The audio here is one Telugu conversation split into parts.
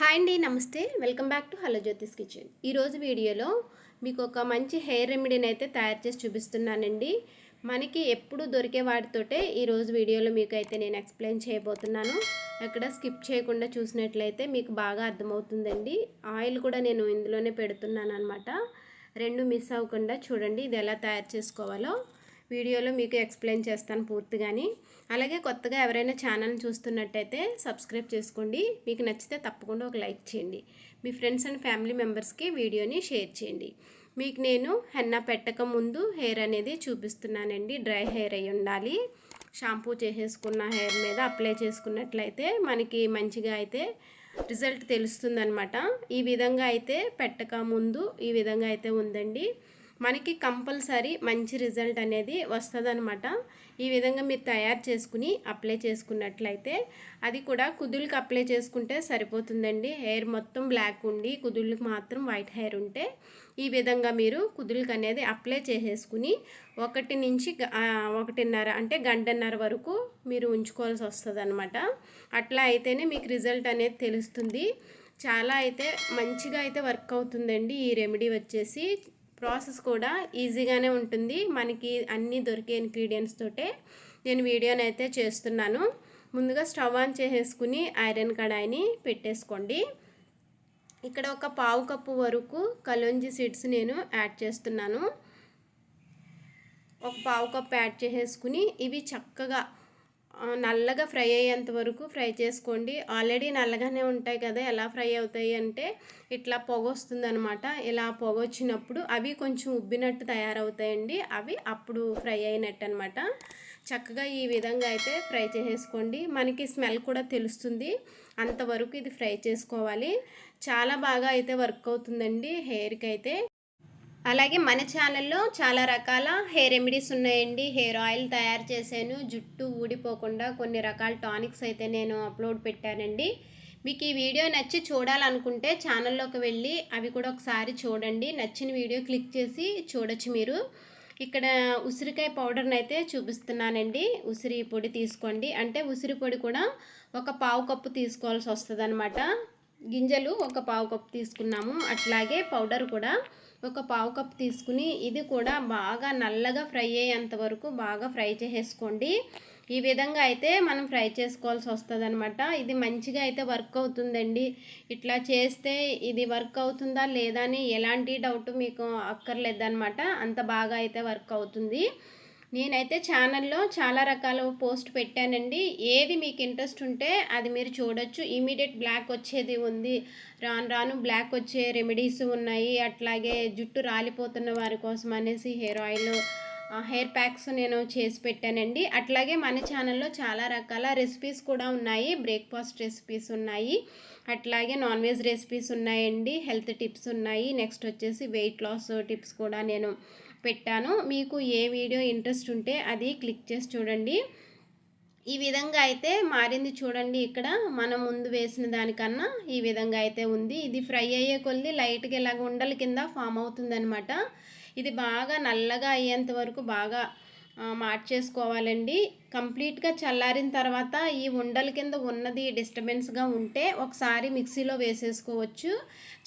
హాయ్ అండి నమస్తే. Welcome back to hello Jyothi's kitchen. ఈరోజు వీడియోలో మీకు ఒక మంచి హెయిర్ రెమెడీని అయితే తయారు చేసి చూపిస్తున్నానండి. మనకి ఎప్పుడు దొరికే వాటితోటే ఈరోజు వీడియోలో మీకు అయితే నేను ఎక్స్ప్లెయిన్ చేయబోతున్నాను. ఎక్కడ స్కిప్ చేయకుండా చూసినట్లయితే మీకు బాగా అర్థమవుతుందండి. ఆయిల్ కూడా నేను ఇందులోనే పెడుతున్నాను అనమాట రెండు మిస్ అవ్వకుండా చూడండి ఇది ఎలా తయారు చేసుకోవాలో. వీడియోలో మీకు ఎక్స్ప్లెయిన్ చేస్తాను పూర్తిగాని. అలాగే కొత్తగా ఎవరైనా ఛానల్ చూస్తున్నట్టయితే సబ్స్క్రైబ్ చేసుకోండి. మీకు నచ్చితే తప్పకుండా ఒక లైక్ చేయండి. మీ ఫ్రెండ్స్ అండ్ ఫ్యామిలీ మెంబర్స్కి వీడియోని షేర్ చేయండి. మీకు నేను హెన్నా పెట్టక ముందు హెయిర్ అనేది చూపిస్తున్నానండి. డ్రై హెయిర్ అయి ఉండాలి. షాంపూ చేసేసుకున్న హెయిర్ మీద అప్లై చేసుకున్నట్లయితే మనకి మంచిగా అయితే రిజల్ట్ తెలుస్తుందనమాట ఈ విధంగా అయితే పెట్టక ముందు ఈ విధంగా అయితే ఉందండి. మనకి కంపల్సరీ మంచి రిజల్ట్ అనేది వస్తుందన్నమాట. ఈ విధంగా మీరు తయారు చేసుకుని అప్లై చేసుకున్నట్లయితే అది కూడా కుదులకు అప్లై చేసుకుంటే సరిపోతుందండి. హెయిర్ మొత్తం బ్లాక్ ఉండి కుదుళ్ళకి మాత్రం వైట్ హెయిర్ ఉంటే ఈ విధంగా మీరు కుదులకు అనేది అప్లై చేసేసుకుని ఒకటి నుంచి ఒకటిన్నర అంటే గంటన్నర వరకు మీరు ఉంచుకోవాల్సి వస్తుంది అనమాట అట్లా అయితేనే మీకు రిజల్ట్ అనేది తెలుస్తుంది. చాలా అయితే మంచిగా అయితే వర్క్ అవుతుందండి. ఈ రెమెడీ వచ్చేసి ప్రాసెస్ కూడా ఈజీగానే ఉంటుంది. మనకి అన్నీ దొరికే ఇంగ్రీడియంట్స్ తోటే నేను వీడియోని అయితే చేస్తున్నాను. ముందుగా స్టవ్ ఆన్ చేసేసుకుని ఐరన్ కడాయిని పెట్టేసుకోండి. ఇక్కడ ఒక పావు కప్పు వరకు కలోంజి సీడ్స్ నేను యాడ్ చేస్తున్నాను. ఒక పావు కప్పు యాడ్ చేసేసుకుని ఇవి చక్కగా నల్లగా ఫ్రై అయ్యేంత వరకు ఫ్రై చేసుకోండి. ఆల్రెడీ నల్లగానే ఉంటాయి కదా ఎలా ఫ్రై అవుతాయి అంటే ఇట్లా పొగ వస్తుంది అనమాట ఇలా పొగ వచ్చినప్పుడు అవి కొంచెం ఉబ్బినట్టు తయారవుతాయండి. అవి అప్పుడు ఫ్రై అయినట్టు అనమాట చక్కగా ఈ విధంగా అయితే ఫ్రై చేసేసుకోండి. మనకి స్మెల్ కూడా తెలుస్తుంది. అంతవరకు ఇది ఫ్రై చేసుకోవాలి. చాలా బాగా అయితే వర్క్ అవుతుందండి హెయిర్కి అయితే. అలాగే మన ఛానల్లో చాలా రకాల హెయిర్ రెమెడీస్ ఉన్నాయండి. హెయిర్ ఆయిల్ తయారు చేశాను. జుట్టు ఊడిపోకుండా కొన్ని రకాల టానిక్స్ అయితే నేను అప్లోడ్ పెట్టానండి. మీకు ఈ వీడియో నచ్చి చూడాలనుకుంటే ఛానల్లోకి వెళ్ళి అవి కూడా ఒకసారి చూడండి. నచ్చిన వీడియో క్లిక్ చేసి చూడొచ్చు మీరు. ఇక్కడ ఉసిరికాయ పౌడర్ని అయితే చూపిస్తున్నానండి. ఉసిరి పొడి తీసుకోండి. అంటే ఉసిరి పొడి కూడా ఒక పావు కప్పు తీసుకోవాల్సి వస్తుంది గింజలు ఒక పావు కప్పు తీసుకున్నాము. అట్లాగే పౌడర్ కూడా ఒక పావు కప్ తీసుకుని ఇది కూడా బాగా నల్లగా ఫ్రై అయ్యేంత వరకు బాగా ఫ్రై చేసేసుకోండి. ఈ విధంగా అయితే మనం ఫ్రై చేసుకోవాల్సి వస్తుంది అనమాట ఇది మంచిగా అయితే వర్క్ అవుతుందండి. ఇట్లా చేస్తే ఇది వర్క్ అవుతుందా లేదా అని ఎలాంటి డౌట్ మీకు అక్కర్లేదన్నమాట. అంత బాగా అయితే వర్క్ అవుతుంది. నేనైతే ఛానల్లో చాలా రకాల పోస్ట్ పెట్టానండి. ఏది మీకు ఇంట్రెస్ట్ ఉంటే అది మీరు చూడొచ్చు. ఇమీడియట్ బ్లాక్ వచ్చేది ఉంది. రాను రాను బ్లాక్ వచ్చే రెమెడీస్ ఉన్నాయి. అట్లాగే జుట్టు రాలిపోతున్న వారి కోసం అనేసి హెయిర్ ఆయిల్ హెయిర్ ప్యాక్స్ నేను చేసి పెట్టానండి. అట్లాగే మన ఛానల్లో చాలా రకాల రెసిపీస్ కూడా ఉన్నాయి. బ్రేక్ఫాస్ట్ రెసిపీస్ ఉన్నాయి. అట్లాగే నాన్ వెజ్ రెసిపీస్ ఉన్నాయండి. హెల్త్ టిప్స్ ఉన్నాయి. నెక్స్ట్ వచ్చేసి వెయిట్ లాస్ టిప్స్ కూడా నేను పెట్టాను. మీకు ఏ వీడియో ఇంట్రెస్ట్ ఉంటే అది క్లిక్ చేసి చూడండి. ఈ విధంగా అయితే మారింది చూడండి ఇక్కడ. మనం ముందు వేసిన దానికన్నా ఈ విధంగా అయితే ఉంది. ఇది ఫ్రై అయ్యే కొద్ది లైట్గా ఇలాగ ఉండల కింద ఫామ్ అవుతుందనమాట ఇది బాగా నల్లగా అయ్యేంత వరకు బాగా మార్చేసుకోవాలండి. కంప్లీట్గా చల్లారిన తర్వాత ఈ ఉండల కింద ఉన్నది డిస్టర్బెన్స్గా ఉంటే ఒకసారి మిక్సీలో వేసేసుకోవచ్చు.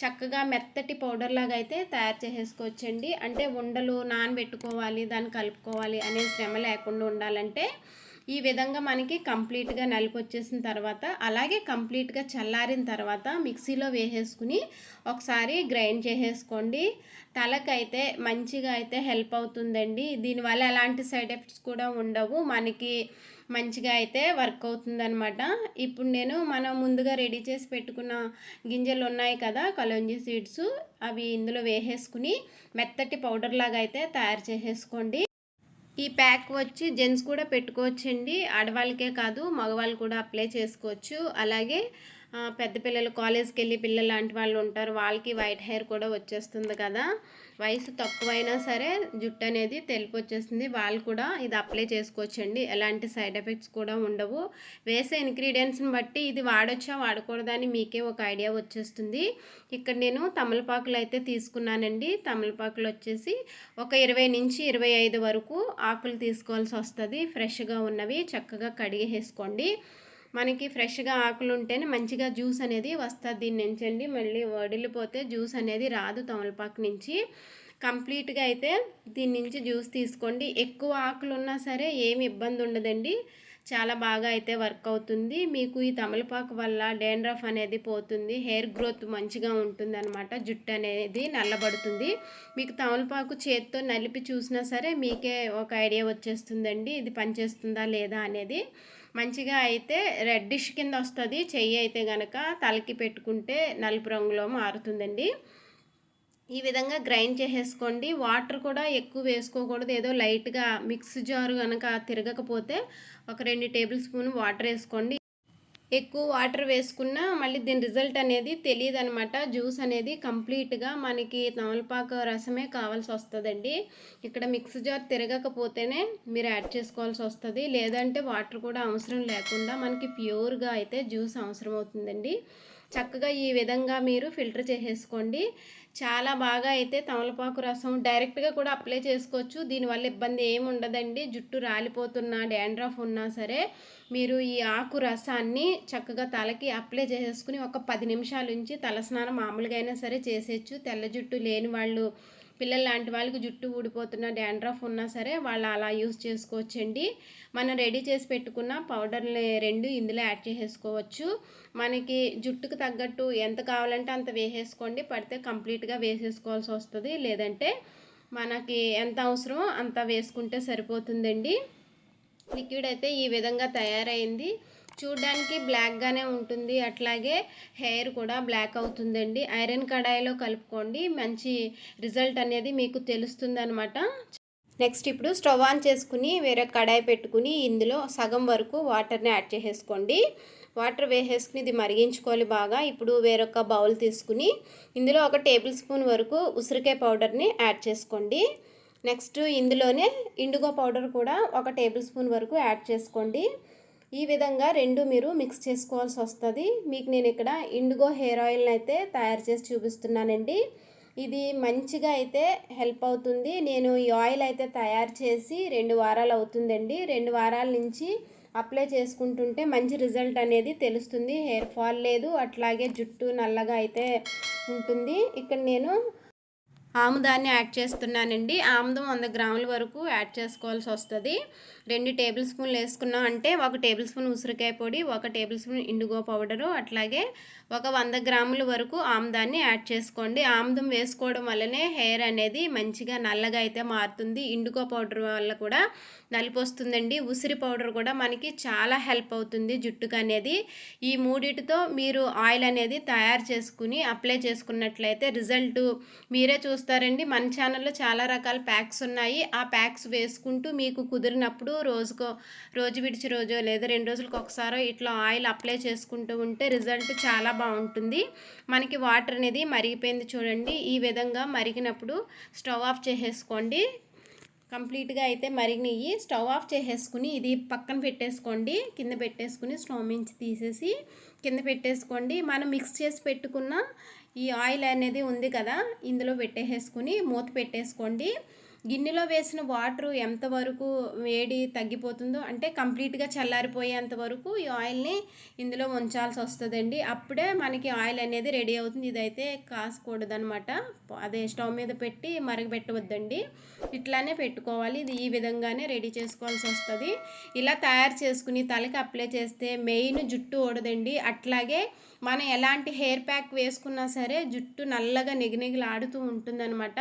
చక్కగా మెత్తటి పౌడర్ లాగా అయితే తయారు చేసేసుకోవచ్చండి. అంటే ఉండలు నానబెట్టుకోవాలి దాన్ని కలుపుకోవాలి అనే శ్రమ లేకుండా ఉండాలంటే ఈ విధంగా మనకి కంప్లీట్గా నలిపి వచ్చేసిన తర్వాత అలాగే కంప్లీట్గా చల్లారిన తర్వాత మిక్సీలో వేసేసుకుని ఒకసారి గ్రైండ్ చేసేసుకోండి. తలకైతే మంచిగా అయితే హెల్ప్ అవుతుందండి. దీనివల్ల ఎలాంటి సైడ్ ఎఫెక్ట్స్ కూడా ఉండవు. మనకి మంచిగా అయితే వర్క్ అవుతుందనమాట ఇప్పుడు నేను మనం ముందుగా రెడీ చేసి పెట్టుకున్న గింజలు ఉన్నాయి కదా కలోంజీ సీడ్స్ అవి ఇందులో వేసేసుకుని మెత్తటి పౌడర్ లాగా అయితే తయారు చేసేసుకోండి. ఈ ప్యాక్ వచ్చి జెంట్స్ కూడా పెట్టుకోవచ్చండి. ఆడవాళ్ళకే కాదు మగవాళ్ళు కూడా అప్లై చేసుకోవచ్చు. అలాగే పెద్ద పిల్లలు కాలేజ్కి వెళ్ళి పిల్లలు లాంటి వాళ్ళు ఉంటారు. వాళ్ళకి వైట్ హెయిర్ కూడా వచ్చేస్తుంది కదా. వయసు తక్కువైనా సరే జుట్టు అనేది తెలుపు వచ్చేస్తుంది వాళ్ళు కూడా ఇది అప్లై చేసుకోవచ్చండి. ఎలాంటి సైడ్ ఎఫెక్ట్స్ కూడా ఉండవు. వేసే ఇంగ్రీడియంట్స్ని బట్టి ఇది వాడొచ్చా వాడకూడదని మీకే ఒక ఐడియా వచ్చేస్తుంది. ఇక్కడ నేను తమలపాకులు అయితే తీసుకున్నానండి. తమలపాకులు వచ్చేసి ఒక ఇరవై నుంచి ఇరవై ఐదు వరకు ఆకులు తీసుకోవాల్సి వస్తుంది. ఫ్రెష్గా ఉన్నవి చక్కగా కడిగేసుకోండి మనకి ఫ్రెష్గా ఆకులు ఉంటేనే మంచిగా జ్యూస్ అనేది వస్తుంది. దీన్ని నుంచి అండి మళ్ళీ వడిలిపోతే జ్యూస్ అనేది రాదు తమలపాకు నుంచి. కంప్లీట్గా అయితే దీని నుంచి జ్యూస్ తీసుకోండి. ఎక్కువ ఆకులు ఉన్నా సరే ఏమి ఇబ్బంది ఉండదండి. చాలా బాగా అయితే వర్క్ అవుతుంది. మీకు ఈ తమలపాకు వల్ల డేండ్రఫ్ అనేది పోతుంది. హెయిర్ గ్రోత్ మంచిగా ఉంటుంది అనమాట జుట్టు అనేది నల్లబడుతుంది. మీకు తమలపాకు చేతితో నలిపి చూసినా సరే మీకే ఒక ఐడియా వచ్చేస్తుందండి. ఇది పనిచేస్తుందా లేదా అనేది. మంచిగా అయితే రెడ్డిష్ కింద వస్తుంది. చెయ్యి అయితే కనుక తలకి పెట్టుకుంటే నలుపు రంగులో మారుతుందండి. ఈ విధంగా గ్రైండ్ చేసేసుకోండి. వాటర్ కూడా ఎక్కువ వేసుకోకూడదు. ఏదో లైట్గా మిక్స్ జారు కనుక తిరగకపోతే ఒక రెండు టేబుల్ స్పూన్ వాటర్ వేసుకోండి. ఎక్కువ వాటర్ వేసుకున్నా మళ్ళీ దీని రిజల్ట్ అనేది తెలియదు అనమాట జ్యూస్ అనేది కంప్లీట్గా మనకి తమలపాకు రసమే కావాల్సి వస్తుందండి. ఇక్కడ మిక్స్ జార్ తిరగకపోతేనే మీరు యాడ్ చేసుకోవాల్సి వస్తుంది. లేదంటే వాటర్ కూడా అవసరం లేకుండా మనకి ప్యూర్గా అయితే జ్యూస్ అవసరం అవుతుందండి చక్కగా ఈ విధంగా మీరు ఫిల్టర్ చేసేసుకోండి. చాలా బాగా అయితే తమలపాకు రసం డైరెక్ట్గా కూడా అప్లై చేసుకోవచ్చు. దీనివల్ల ఇబ్బంది ఏమి ఉండదండి. జుట్టు రాలిపోతున్నా డాండ్రఫ్ ఉన్నా సరే మీరు ఈ ఆకు రసాన్ని చక్కగా తలకి అప్లై చేసేసుకుని ఒక పది నిమిషాల నుంచి తలస్నానం మామూలుగా అయినా సరే చేసేయచ్చు. తెల్ల జుట్టు లేని వాళ్ళు పిల్లలు లాంటి వాళ్ళకి జుట్టు ఊడిపోతున్న డాండ్రఫ్ ఉన్నా సరే వాళ్ళు అలా యూస్ చేసుకోవచ్చండి. మనం రెడీ చేసి పెట్టుకున్న పౌడర్లు రెండు ఇందులో యాడ్ చేసేసుకోవచ్చు. మనకి జుట్టుకు తగ్గట్టు ఎంత కావాలంటే అంత వేసేసుకోండి. పడితే కంప్లీట్గా వేసేసుకోవాల్సి వస్తుంది. లేదంటే మనకి ఎంత అవసరమో అంత వేసుకుంటే సరిపోతుందండి. లిక్విడ్ అయితే ఈ విధంగా తయారైంది. చూడ్డానికి బ్లాక్గానే ఉంటుంది. అట్లాగే హెయిర్ కూడా బ్లాక్ అవుతుందండి. ఐరన్ కడాయిలో కలుపుకోండి. మంచి రిజల్ట్ అనేది మీకు తెలుస్తుంది అనమాట నెక్స్ట్ ఇప్పుడు స్టవ్ ఆన్ చేసుకుని వేరే కడాయి పెట్టుకుని ఇందులో సగం వరకు వాటర్ని యాడ్ చేసేసుకోండి. వాటర్ వేసేసుకుని ఇది మరిగించుకోవాలి బాగా. ఇప్పుడు వేరొక బౌల్ తీసుకుని ఇందులో ఒక టేబుల్ స్పూన్ వరకు ఉసిరికాయ పౌడర్ని యాడ్ చేసుకోండి. నెక్స్ట్ ఇందులోనే ఇండుగో పౌడర్ కూడా ఒక టేబుల్ స్పూన్ వరకు యాడ్ చేసుకోండి. ఈ విధంగా రెండు మీరు మిక్స్ చేసుకోవాల్సి వస్తుంది. మీకు నేను ఇక్కడ ఇండిగో హెయిర్ ఆయిల్ని అయితే తయారు చేసి చూపిస్తున్నానండి. ఇది మంచిగా అయితే హెల్ప్ అవుతుంది. నేను ఈ ఆయిల్ అయితే తయారు చేసి రెండు వారాలు అవుతుందండి. రెండు వారాల నుంచి అప్లై చేసుకుంటుంటే మంచి రిజల్ట్ అనేది తెలుస్తుంది. హెయిర్ ఫాల్ లేదు. అట్లాగే జుట్టు నల్లగా అయితే ఉంటుంది. ఇక్కడ నేను ఆముదాన్ని యాడ్ చేస్తున్నానండి. ఆముదం వంద గ్రాముల వరకు యాడ్ చేసుకోవాల్సి వస్తుంది. రెండు టేబుల్ స్పూన్లు వేసుకున్నాం అంటే ఒక టేబుల్ స్పూన్ ఉసిరికాయ పొడి ఒక టేబుల్ స్పూన్ ఇండిగో పౌడరు అట్లాగే ఒక వంద గ్రాముల వరకు ఆముదాన్ని యాడ్ చేసుకోండి. ఆముదం వేసుకోవడం వల్లనే హెయిర్ అనేది మంచిగా నల్లగా అయితే మారుతుంది. ఇండిగో పౌడర్ వల్ల కూడా నలిపి వస్తుందండి. ఉసిరి పౌడర్ కూడా మనకి చాలా హెల్ప్ అవుతుంది జుట్టుకు అనేది. ఈ మూడిటితో మీరు ఆయిల్ అనేది తయారు చేసుకుని అప్లై చేసుకున్నట్లయితే రిజల్ట్ మీరే చూస్తారండి. మన ఛానల్లో చాలా రకాల ప్యాక్స్ ఉన్నాయి. ఆ ప్యాక్స్ వేసుకుంటూ మీకు కుదిరినప్పుడు రోజుకో రోజు విడిచి రోజో లేదా రెండు రోజులకు ఒకసారో ఇట్లా ఆయిల్ అప్లై చేసుకుంటూ ఉంటే రిజల్ట్ చాలా బాగుంటుంది. మనకి వాటర్ అనేది మరిగిపోయింది చూడండి. ఈ విధంగా మరిగినప్పుడు స్టవ్ ఆఫ్ చేసేసుకోండి. కంప్లీట్గా అయితే మరిగినవి స్టవ్ ఆఫ్ చేసేసుకుని ఇది పక్కన పెట్టేసుకోండి. కింద పెట్టేసుకుని స్టవ్ నుంచి తీసేసి కింద పెట్టేసుకోండి. మనం మిక్స్ చేసి పెట్టుకున్న ఈ ఆయిల్ అనేది ఉంది కదా ఇందులో పెట్టేసుకుని మూత పెట్టేసుకోండి. గిన్నెలో వేసిన వాటర్ ఎంతవరకు వేడి తగ్గిపోతుందో అంటే కంప్లీట్గా చల్లారిపోయేంత వరకు ఈ ఆయిల్ని ఇందులో ఉంచాల్సి వస్తుందండి. అప్పుడే మనకి ఆయిల్ అనేది రెడీ అవుతుంది. ఇదైతే కాసకూడదు అదే స్టవ్ మీద పెట్టి మరగబెట్టవద్దండి ఇట్లానే పెట్టుకోవాలి. ఇది ఈ విధంగానే రెడీ చేసుకోవాల్సి వస్తుంది. ఇలా తయారు చేసుకుని తలకి అప్లై చేస్తే మెయిన్ జుట్టు ఓడదండి అట్లాగే మనం ఎలాంటి హెయిర్ ప్యాక్ వేసుకున్నా సరే జుట్టు నల్లగా నిగనిగలాడుతూ ఉంటుందన్నమాట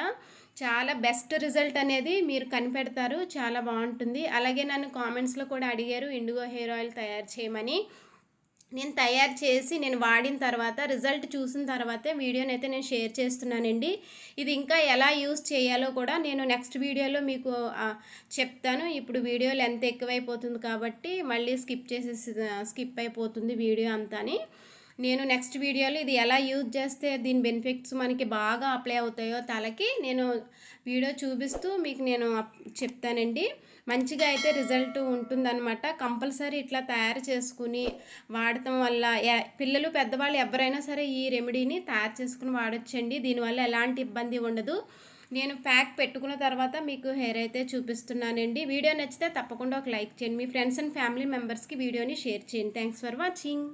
చాలా బెస్ట్ రిజల్ట్ అనేది మీరు కనిపెడతారు. చాలా బాగుంటుంది. అలాగే నన్ను కామెంట్స్లో కూడా అడిగారు ఇండిగో హెయిర్ ఆయిల్ తయారు చేయమని. నేను తయారు చేసి నేను వాడిన తర్వాత రిజల్ట్ చూసిన తర్వాతే వీడియోని అయితే నేను షేర్ చేస్తున్నానండి. ఇది ఇంకా ఎలా యూస్ చేయాలో కూడా నేను నెక్స్ట్ వీడియోలో మీకు చెప్తాను. ఇప్పుడు వీడియో లెంత్ ఎక్కువైపోతుంది కాబట్టి మళ్ళీ స్కిప్ చేసేసి స్కిప్ అయిపోతుంది వీడియో అంతా నేను నెక్స్ట్ వీడియోలో ఇది ఎలా యూజ్ చేస్తే దీని బెనిఫిట్స్ మనకి బాగా అప్లై అవుతాయో తలకి నేను వీడియో చూపిస్తూ మీకు నేను చెప్తానండి. మంచిగా అయితే రిజల్ట్ ఉంటుందన్నమాట. కంపల్సరీ ఇట్లా తయారు చేసుకుని వాడటం వల్ల పిల్లలు పెద్దవాళ్ళు ఎవరైనా సరే ఈ రెమెడీని తయారు చేసుకుని వాడచ్చండి. దీనివల్ల ఎలాంటి ఇబ్బంది ఉండదు. నేను ప్యాక్ పెట్టుకున్న తర్వాత మీకు హెయిర్ అయితే చూపిస్తున్నానండి. వీడియో నచ్చితే తప్పకుండా ఒక లైక్ చేయండి. మీ ఫ్రెండ్స్ అండ్ ఫ్యామిలీ మెంబర్స్కి వీడియోని షేర్ చేయండి. Thanks for watching.